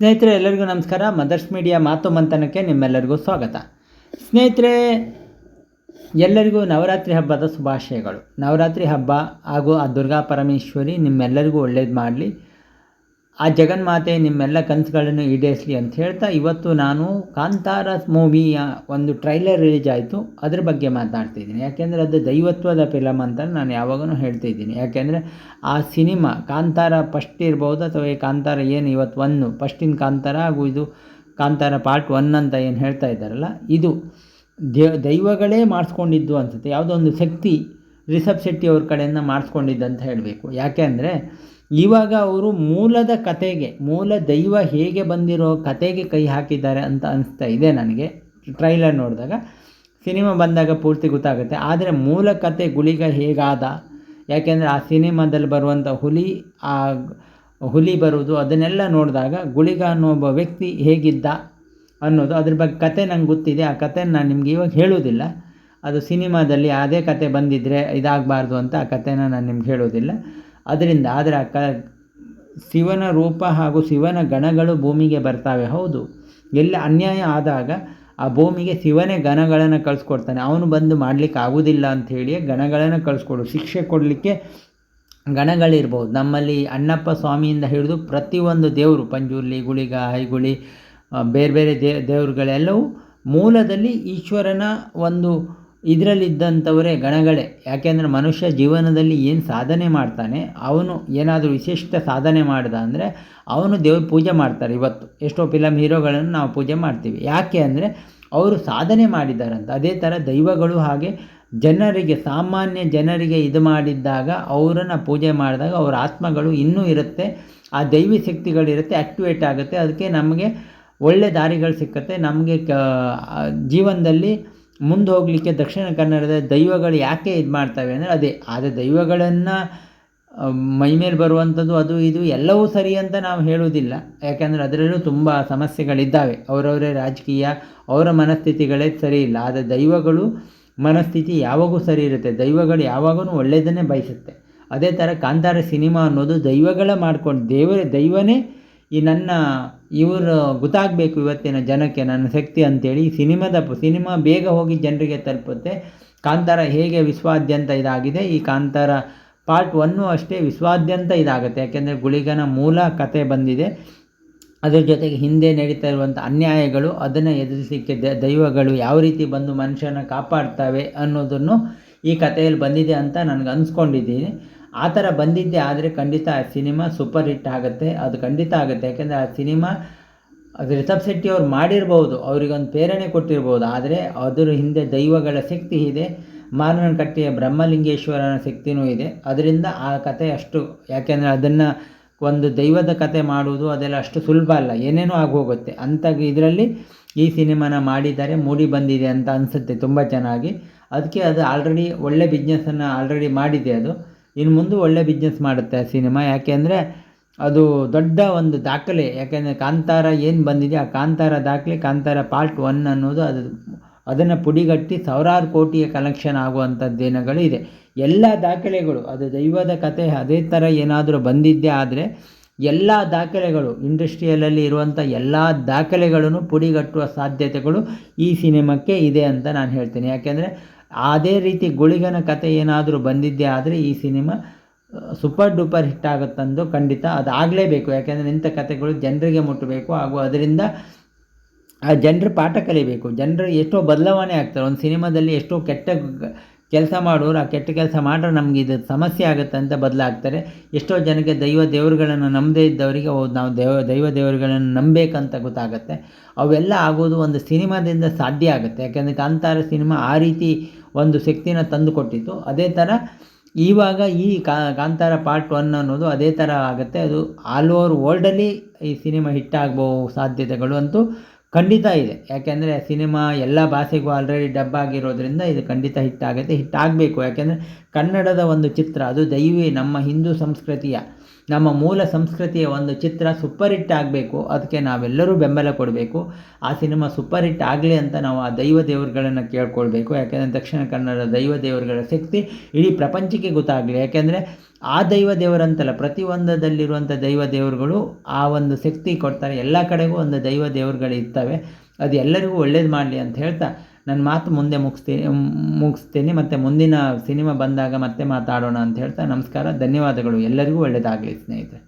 ಸ್ನೇಹಿತರೆ, ಎಲ್ಲರಿಗೂ ನಮಸ್ಕಾರ. ಮದರ್ಸ್ ಮೀಡಿಯಾ ಮಾತು ಮಂಥನಕ್ಕೆ ನಿಮ್ಮೆಲ್ಲರಿಗೂ ಸ್ವಾಗತ. ಸ್ನೇಹಿತರೆ, ಎಲ್ಲರಿಗೂ ನವರಾತ್ರಿ ಹಬ್ಬದ ಶುಭಾಶಯಗಳು. ನವರಾತ್ರಿ ಹಬ್ಬ ಹಾಗೂ ಆ ದುರ್ಗಾ ಪರಮೇಶ್ವರಿ ನಿಮ್ಮೆಲ್ಲರಿಗೂ ಒಳ್ಳೇದು ಮಾಡಲಿ. ಆ ಜಗನ್ಮಾತೆ ನಿಮ್ಮೆಲ್ಲ ಕನಸುಗಳನ್ನು ಈಡೇರಿಸಲಿ ಅಂತ ಹೇಳ್ತಾ ಇವತ್ತು ನಾನು ಕಾಂತಾರ ಮೂವಿಯ ಒಂದು ಟ್ರೈಲರ್ ರಿಲೀಸ್ ಆಯಿತು. ಅದ್ರ ಬಗ್ಗೆ ಮಾತನಾಡ್ತಿದ್ದೀನಿ ಯಾಕೆಂದರೆ ಅದು ದೈವತ್ವದ ಫಿಲಮ್ ಅಂತ ನಾನು ಯಾವಾಗಲೂ ಹೇಳ್ತಿದ್ದೀನಿ ಯಾಕೆಂದರೆ ಆ ಸಿನಿಮಾ ಕಾಂತಾರ ಫಸ್ಟ್ ಇರ್ಬೋದು ಅಥವಾ ಈ ಕಾಂತಾರ ಏನು ಇವತ್ತು ಒನ್ನು ಫಸ್ಟಿನ ಕಾಂತಾರ ಹಾಗೂ ಇದು ಕಾಂತಾರ ಪಾರ್ಟ್ ಒನ್ ಅಂತ ಏನು ಹೇಳ್ತಾ ಇದ್ದಾರಲ್ಲ, ಇದು ದೈವಗಳೇ ಮಾಡಿಸ್ಕೊಂಡಿದ್ದು ಅನಿಸುತ್ತೆ. ಯಾವುದೋ ಒಂದು ಶಕ್ತಿ ರಿಷಬ್ ಶೆಟ್ಟಿ ಅವ್ರ ಕಡೆಯಿಂದ ಮಾಡಿಸ್ಕೊಂಡಿದ್ದಂತ ಹೇಳಬೇಕು. ಯಾಕೆ ಅಂದರೆ, ಇವಾಗ ಅವರು ಮೂಲದ ಕತೆಗೆ, ಮೂಲ ದೈವ ಹೇಗೆ ಬಂದಿರೋ ಕತೆಗೆ ಕೈ ಹಾಕಿದ್ದಾರೆ ಅಂತ ಅನಿಸ್ತಾ ಇದೆ ನನಗೆ. ಟ್ರೈಲರ್ ನೋಡಿದಾಗ ಸಿನಿಮಾ ಬಂದಾಗ ಪೂರ್ತಿ ಗೊತ್ತಾಗುತ್ತೆ. ಆದರೆ ಮೂಲ ಕತೆ ಗುಳಿಗ ಹೇಗಾದ? ಯಾಕೆಂದರೆ ಆ ಸಿನಿಮಾದಲ್ಲಿ ಬರುವಂಥ ಹುಲಿ, ಆ ಹುಲಿ ಬರುವುದು ಅದನ್ನೆಲ್ಲ ನೋಡಿದಾಗ ಗುಳಿಗ ಅನ್ನೋ ಒಬ್ಬ ವ್ಯಕ್ತಿ ಹೇಗಿದ್ದ ಅನ್ನೋದು ಅದ್ರ ಬಗ್ಗೆ ಕತೆ ನಂಗೆ ಗೊತ್ತಿದೆ. ಆ ಕತೆ ನಾನು ನಿಮಗೆ ಇವಾಗ ಹೇಳೋದಿಲ್ಲ ಅದು ಸಿನಿಮಾದಲ್ಲಿ ಅದೇ ಕತೆ ಬಂದಿದ್ದರೆ ಇದಾಗಬಾರ್ದು ಅಂತ ಆ ಕತೆನ ನಾನು ನಿಮ್ಗೆ ಹೇಳೋದಿಲ್ಲ. ಅದರಿಂದ ಆದರೆ ಆ ಕ, ಶಿವನ ರೂಪ ಹಾಗೂ ಶಿವನ ಗಣಗಳು ಭೂಮಿಗೆ ಬರ್ತಾವೆ, ಹೌದು. ಎಲ್ಲ ಅನ್ಯಾಯ ಆದಾಗ ಆ ಭೂಮಿಗೆ ಶಿವನೇ ಗಣಗಳನ್ನು ಕಳಿಸ್ಕೊಡ್ತಾನೆ. ಅವನು ಬಂದು ಮಾಡಲಿಕ್ಕೆ ಆಗೋದಿಲ್ಲ ಅಂಥೇಳಿ ಗಣಗಳನ್ನು ಕಳಿಸ್ಕೊಡು. ಶಿಕ್ಷೆ ಕೊಡಲಿಕ್ಕೆ ಗಣಗಳಿರ್ಬೋದು. ನಮ್ಮಲ್ಲಿ ಅಣ್ಣಪ್ಪ ಸ್ವಾಮಿಯಿಂದ ಹಿಡಿದು ಪ್ರತಿಯೊಂದು ದೇವರು ಪಂಜುರ್ಲಿ ಗುಳಿಗ, ಐಗುಳಿ ಬೇರೆ ಬೇರೆ ದೇ, ದೇವರುಗಳೆಲ್ಲವೂ ಮೂಲದಲ್ಲಿ ಈಶ್ವರನ ಒಂದು ಇದರಲ್ಲಿದ್ದಂಥವರೇ ಗಣಗಳೇ. ಯಾಕೆಂದರೆ ಮನುಷ್ಯ ಜೀವನದಲ್ಲಿ ಏನು ಸಾಧನೆ ಮಾಡ್ತಾನೆ, ಅವನು ಏನಾದರೂ ವಿಶಿಷ್ಟ ಸಾಧನೆ ಮಾಡಿದ ಅಂದರೆ ಅವನು ದೇವ್ರ ಪೂಜೆ ಮಾಡ್ತಾರೆ ಇವತ್ತು. ಎಷ್ಟೋ ಫಿಲಮ್ ಹೀರೋಗಳನ್ನು ನಾವು ಪೂಜೆ ಮಾಡ್ತೀವಿ. ಯಾಕೆ ಅಂದರೆ ಅವರು ಸಾಧನೆ ಮಾಡಿದ್ದಾರಂತ. ಅದೇ ಥರ ದೈವಗಳು ಹಾಗೆ ಜನರಿಗೆ, ಸಾಮಾನ್ಯ ಜನರಿಗೆ ಇದು ಮಾಡಿದ್ದಾಗ, ಅವರನ್ನು ಪೂಜೆ ಮಾಡಿದಾಗ ಅವರ ಆತ್ಮಗಳು ಇನ್ನೂ ಇರುತ್ತೆ, ಆ ದೈವಿ ಶಕ್ತಿಗಳಿರುತ್ತೆ ಆ್ಯಕ್ಟಿವೇಟ್ ಆಗುತ್ತೆ. ಅದಕ್ಕೆ ನಮಗೆ ಒಳ್ಳೆ ದಾರಿಗಳು ಸಿಕ್ಕತ್ತೆ. ನಮಗೆ ಕ ಜೀವನದಲ್ಲಿ ಮುಂದೆ ಹೋಗಲಿಕ್ಕೆ ದಕ್ಷಿಣ ಕನ್ನಡದ ದೈವಗಳು ಯಾಕೆ ಇದು ಮಾಡ್ತವೆ ಅಂದರೆ ಅದೇ, ಆದರೆ ದೈವಗಳನ್ನು ಮೈಮೇಲೆ ಬರುವಂಥದ್ದು ಅದು ಇದು ಎಲ್ಲವೂ ಸರಿ ಅಂತ ನಾವು ಹೇಳುವುದಿಲ್ಲ. ಯಾಕೆಂದರೆ ಅದರಲ್ಲೂ ತುಂಬ ಸಮಸ್ಯೆಗಳಿದ್ದಾವೆ. ಅವರವರೇ ರಾಜಕೀಯ, ಅವರ ಮನಸ್ಥಿತಿಗಳೇ ಸರಿ ಇಲ್ಲ. ಆದರೆ ದೈವಗಳು ಮನಸ್ಥಿತಿ ಯಾವಾಗೂ ಸರಿ ಇರುತ್ತೆ. ದೈವಗಳು ಯಾವಾಗೂ ಒಳ್ಳೆಯದನ್ನೇ ಬಯಸುತ್ತೆ. ಅದೇ ಥರ ಕಾಂತಾರ ಸಿನಿಮಾ ಅನ್ನೋದು ದೈವಗಳ ಮಾಡ್ಕೊಂಡು ದೇವರೇ, ದೈವನೇ ಈ ನನ್ನ, ಇವರು ಗೊತ್ತಾಗಬೇಕು ಇವತ್ತಿನ ಜನಕ್ಕೆ ನನ್ನ ಶಕ್ತಿ ಅಂತೇಳಿ ಸಿನಿಮಾದ ಸಿನಿಮಾ ಬೇಗ ಹೋಗಿ ಜನರಿಗೆ ತಲುಪುತ್ತೆ. ಕಾಂತಾರ ಹೇಗೆ ವಿಶ್ವಾದ್ಯಂತ ಇದಾಗಿದೆ? ಈ ಕಾಂತಾರ ಪಾರ್ಟ್ ಒನ್ನು ಅಷ್ಟೇ ವಿಶ್ವಾದ್ಯಂತ ಇದಾಗುತ್ತೆ. ಯಾಕೆಂದರೆ ಗುಳಿಗನ ಮೂಲ ಕತೆ ಬಂದಿದೆ. ಅದರ ಜೊತೆಗೆ ಹಿಂದೆ ನಡೀತಾ ಇರುವಂಥ ಅನ್ಯಾಯಗಳು, ಅದನ್ನು ಎದುರಿಸಲಿಕ್ಕೆ ದೈವಗಳು ಯಾವ ರೀತಿ ಬಂದು ಮನುಷ್ಯನ ಕಾಪಾಡ್ತವೆ ಅನ್ನೋದನ್ನು ಈ ಕಥೆಯಲ್ಲಿ ಬಂದಿದೆ ಅಂತ ನನಗೆ ಅನ್ಸ್ಕೊಂಡಿದ್ದೀನಿ. ಆ ಥರ ಬಂದಿದ್ದೆ, ಆದರೆ ಖಂಡಿತ ಆ ಸಿನಿಮಾ ಸೂಪರ್ ಹಿಟ್ ಆಗುತ್ತೆ. ಅದು ಖಂಡಿತ ಆಗುತ್ತೆ. ಯಾಕೆಂದರೆ ಆ ಸಿನಿಮಾ, ಅದು ರಿಷಬ್ ಶೆಟ್ಟಿ ಅವ್ರು ಮಾಡಿರ್ಬೋದು, ಅವರಿಗೊಂದು ಪ್ರೇರಣೆ ಕೊಟ್ಟಿರ್ಬೋದು, ಆದರೆ ಅದರ ಹಿಂದೆ ದೈವಗಳ ಶಕ್ತಿ ಇದೆ ಮಾರನಕಟ್ಟೆಯ ಬ್ರಹ್ಮಲಿಂಗೇಶ್ವರನ ಶಕ್ತಿನೂ ಇದೆ. ಅದರಿಂದ ಆ ಕತೆ ಅಷ್ಟು, ಯಾಕೆಂದರೆ ಅದನ್ನು ಒಂದು ದೈವದ ಕತೆ ಮಾಡುವುದು, ಅದೆಲ್ಲ ಅಷ್ಟು ಸುಲಭ ಅಲ್ಲ, ಏನೇನೋ ಆಗೋಗುತ್ತೆ. ಅಂಥ ಇದರಲ್ಲಿ ಈ ಸಿನಿಮಾನ ಮಾಡಿದ್ದಾರೆ, ಮೂಡಿ ಬಂದಿದೆ ಅಂತ ಅನಿಸುತ್ತೆ ತುಂಬ ಚೆನ್ನಾಗಿ. ಅದಕ್ಕೆ ಅದು ಆಲ್ರೆಡಿ ಒಳ್ಳೆ ಬಿಸ್ನೆಸ್ಸನ್ನು ಆಲ್ರೆಡಿ ಮಾಡಿದೆ ಅದು. ಇನ್ನು ಮುಂದೆ ಒಳ್ಳೆ ಬಿಸ್ನೆಸ್ ಮಾಡುತ್ತೆ ಆ ಸಿನಿಮಾ ಯಾಕೆಂದರೆ ಅದು ದೊಡ್ಡ ಒಂದು ದಾಖಲೆ. ಯಾಕೆಂದರೆ ಕಾಂತಾರ ಏನು ಬಂದಿದೆ, ಆ ಕಾಂತಾರ ದಾಖಲೆ, ಕಾಂತಾರ ಪಾರ್ಟ್ ಒನ್ ಅನ್ನೋದು ಅದು, ಅದನ್ನು ಪುಡಿಗಟ್ಟಿ ಸಾವಿರಾರು ಕೋಟಿಯ ಕಲೆಕ್ಷನ್ ಆಗುವಂಥದ್ದು ದಿನಗಳು ಇದೆ. ಎಲ್ಲ ದಾಖಲೆಗಳು, ಅದು ದೈವದ ಕತೆ, ಅದೇ ಥರ ಏನಾದರೂ ಬಂದಿದ್ದೇ ಆದರೆ ಎಲ್ಲ ದಾಖಲೆಗಳು ಇಂಡಸ್ಟ್ರಿಯಲಲ್ಲಿ ಇರುವಂಥ ಎಲ್ಲ ದಾಖಲೆಗಳನ್ನು ಪುಡಿಗಟ್ಟುವ ಸಾಧ್ಯತೆಗಳು ಈ ಸಿನಿಮಾಕ್ಕೆ ಇದೆ ಅಂತ ನಾನು ಹೇಳ್ತೀನಿ. ಯಾಕೆಂದರೆ ಅದೇ ರೀತಿ ಗುಳಿಗನ ಕತೆ ಏನಾದರೂ ಬಂದಿದ್ದೇ ಆದರೆ ಈ ಸಿನಿಮಾ ಸೂಪರ್ ಡೂಪರ್ ಹಿಟ್ ಆಗುತ್ತಂದು ಖಂಡಿತ ಅದು ಆಗಲೇಬೇಕು. ಯಾಕೆಂದರೆ ಇಂಥ ಕತೆಗಳು ಜನರಿಗೆ ಮುಟ್ಟಬೇಕು ಹಾಗೂ ಅದರಿಂದ ಆ ಜನರು ಪಾಠ ಕಲಿಬೇಕು. ಜನರು ಎಷ್ಟೋ ಬದಲಾವಣೆ ಆಗ್ತಾರೆ. ಒಂದು ಸಿನಿಮಾದಲ್ಲಿ ಎಷ್ಟೋ ಕೆಟ್ಟ ಕೆಲಸ ಮಾಡೋರು ಆ ಕೆಟ್ಟ ಕೆಲಸ ಮಾಡ್ರೆ ನಮ್ಗೆ ಇದು ಸಮಸ್ಯೆ ಆಗುತ್ತೆ ಅಂತ ಬದಲಾಗ್ತಾರೆ. ಎಷ್ಟೋ ಜನಕ್ಕೆ ದೈವ ದೇವರುಗಳನ್ನು ನಂಬದೇ ಇದ್ದವರಿಗೆ ನಾವು ದೇವ, ದೈವ ದೇವರುಗಳನ್ನು ನಂಬಬೇಕಂತ ಗೊತ್ತಾಗುತ್ತೆ. ಅವೆಲ್ಲ ಆಗೋದು ಒಂದು ಸಿನಿಮಾದಿಂದ ಸಾಧ್ಯ ಆಗುತ್ತೆ. ಯಾಕೆಂದರೆ ಕಾಂತಾರ ಸಿನಿಮಾ ಆ ರೀತಿ ಒಂದು ಶಕ್ತಿನ ತಂದು ಕೊಟ್ಟಿತ್ತು ಅದೇ ಥರ ಇವಾಗ ಈ ಕಾಂತಾರ ಪಾರ್ಟ್ ಒನ್ ಅನ್ನೋದು ಅದೇ ಥರ ಆಗುತ್ತೆ. ಅದು ಆಲ್ ಓವರ್ ವರ್ಲ್ಡಲ್ಲಿ ಈ ಸಿನಿಮಾ ಹಿಟ್ ಆಗ್ಬೋ ಸಾಧ್ಯತೆಗಳು ಅಂತೂ ಖಂಡಿತ ಇದೆ. ಯಾಕೆಂದರೆ ಸಿನಿಮಾ ಎಲ್ಲ ಭಾಷೆಗೂ ಆಲ್ರೆಡಿ ಡಬ್ ಆಗಿರೋದ್ರಿಂದ ಇದು ಖಂಡಿತ ಹಿಟ್ ಆಗುತ್ತೆ ಹಿಟ್ ಆಗಬೇಕು. ಯಾಕೆಂದರೆ ಕನ್ನಡದ ಒಂದು ಚಿತ್ರ, ಅದು ದೈವಿ ನಮ್ಮ ಹಿಂದೂ ಸಂಸ್ಕೃತಿಯ ನಮ್ಮ ಮೂಲ ಸಂಸ್ಕೃತಿಯ ಒಂದು ಚಿತ್ರ ಸೂಪರ್ ಹಿಟ್ ಆಗಬೇಕು ಅದಕ್ಕೆ ನಾವೆಲ್ಲರೂ ಬೆಂಬಲ ಕೊಡಬೇಕು. ಆ ಸಿನಿಮಾ ಸೂಪರ್ ಹಿಟ್ ಆಗಲಿ ಅಂತ ನಾವು ಆ ದೈವ ದೇವರುಗಳನ್ನು ಕೇಳ್ಕೊಳ್ಬೇಕು. ಯಾಕೆಂದರೆ ದಕ್ಷಿಣ ಕನ್ನಡ ದೈವ ದೇವರುಗಳ ಶಕ್ತಿ ಇಡೀ ಪ್ರಪಂಚಕ್ಕೆ ಗೊತ್ತಾಗಲಿ. ಯಾಕೆಂದರೆ ಆ ದೈವ ದೇವರಂತಲ್ಲ ಪ್ರತಿಯೊಂದದಲ್ಲಿರುವಂಥ ದೈವ ದೇವರುಗಳು ಆ ಒಂದು ಶಕ್ತಿ ಕೊಡ್ತಾರೆ. ಎಲ್ಲ ಕಡೆಗೂ ಒಂದು ದೈವ ದೇವರುಗಳು ಇರ್ತವೆ ಅದು ಎಲ್ಲರಿಗೂ ಒಳ್ಳೇದು ಮಾಡಲಿ ಅಂತ ಹೇಳ್ತಾ ನನ್ನ ಮಾತು ಮುಂದೆ ಮುಗಿಸ್ತೀನಿ ಮುಗಿಸ್ತೀನಿ, ಮತ್ತು ಮುಂದಿನ ಸಿನಿಮಾ ಬಂದಾಗ ಮತ್ತೆ ಮಾತಾಡೋಣ ಅಂತ ಹೇಳ್ತಾ ನಮಸ್ಕಾರ, ಧನ್ಯವಾದಗಳು, ಎಲ್ಲರಿಗೂ ಒಳ್ಳೆಯದಾಗಲಿ ಸ್ನೇಹಿತರೆ.